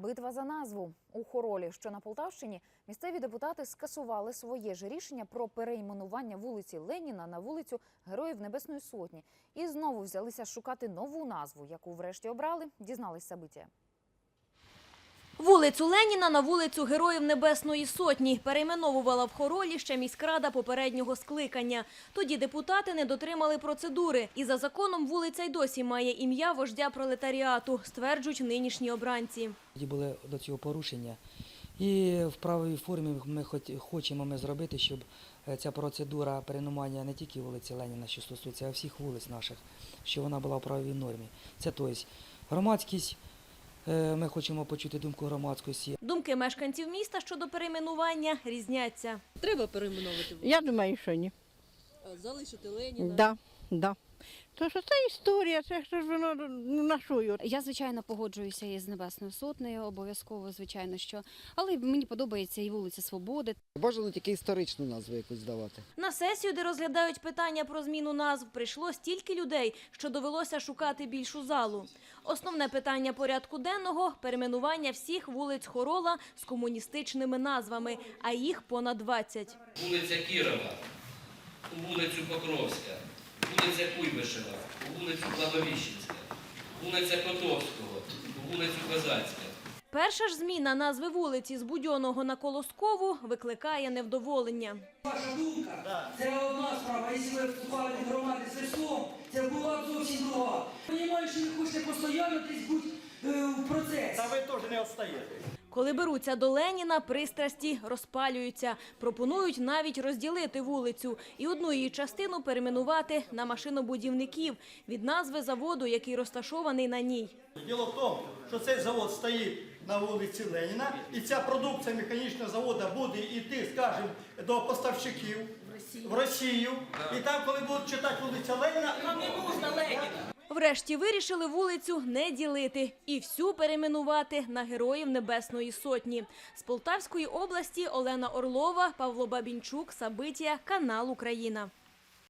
Битва за назву у Хоролі, що на Полтавщині, місцеві депутати скасували своє ж рішення про перейменування вулиці Леніна на вулицю Героїв Небесної Сотні і знову взялися шукати нову назву, яку врешті обрали. Дізналися Сабиття. Вулицю Леніна на вулицю Героїв Небесної Сотні перейменовувала в Хоролі ще міськрада попереднього скликання. Тоді депутати не дотримали процедури. І за законом вулиця й досі має ім'я вождя пролетаріату, стверджують нинішні обранці. Тоді були до цього порушення. І в правовій формі ми хочемо ми зробити, щоб е, ця процедура перейменування не тільки вулиці Леніна, що стосується, а всіх вулиць наших, щоб вона була в правовій нормі. Це тобто громадськість, ми хочемо почути думку громадськості, Думки мешканців міста щодо перейменування різняться. Треба перейменувати? Я думаю, що ні. А, залишити Леніна. Да, да. То що це історія, це ж воно ну, на що його? Я звичайно погоджуюся із Небесною Сотнею, обов'язково, звичайно, що але мені подобається і вулиця Свободи. Бажано тільки історичну назву якусь давати. На сесію, де розглядають питання про зміну назв, прийшло стільки людей, що довелося шукати більшу залу. Основне питання порядку денного – перейменування всіх вулиць Хорола з комуністичними назвами, а їх понад 20. вулиця Кірова, у вулицю Покровська, вулиця Куйбишева, у вулицю Кладовіщенська, вулиця Котовського, у вулицю Козацька. Перша ж зміна назви вулиці з Будьоного на Колоскову викликає невдоволення. Ваша думка, це одна справа. Якщо ви вступали в громади з Христом, це була б зовсім друга. Понімаю, що ви хочете постійно десь бути е, в процесі. Коли беруться до Леніна, пристрасті розпалюються. Пропонують навіть розділити вулицю і одну її частину перейменувати на машинобудівників від назви заводу, який розташований на ній. Діло в тому, що цей завод стоїть на вулиці Леніна, і ця продукція механічного заводу буде йти, скажімо, до поставщиків в Росію. І там, коли будуть читати вулиця Леніна, Врешті вирішили вулицю не ділити і всю перейменувати на Героїв Небесної Сотні. З Полтавської області Олена Орлова, Павло Бабінчук, Сабитія, канал Україна.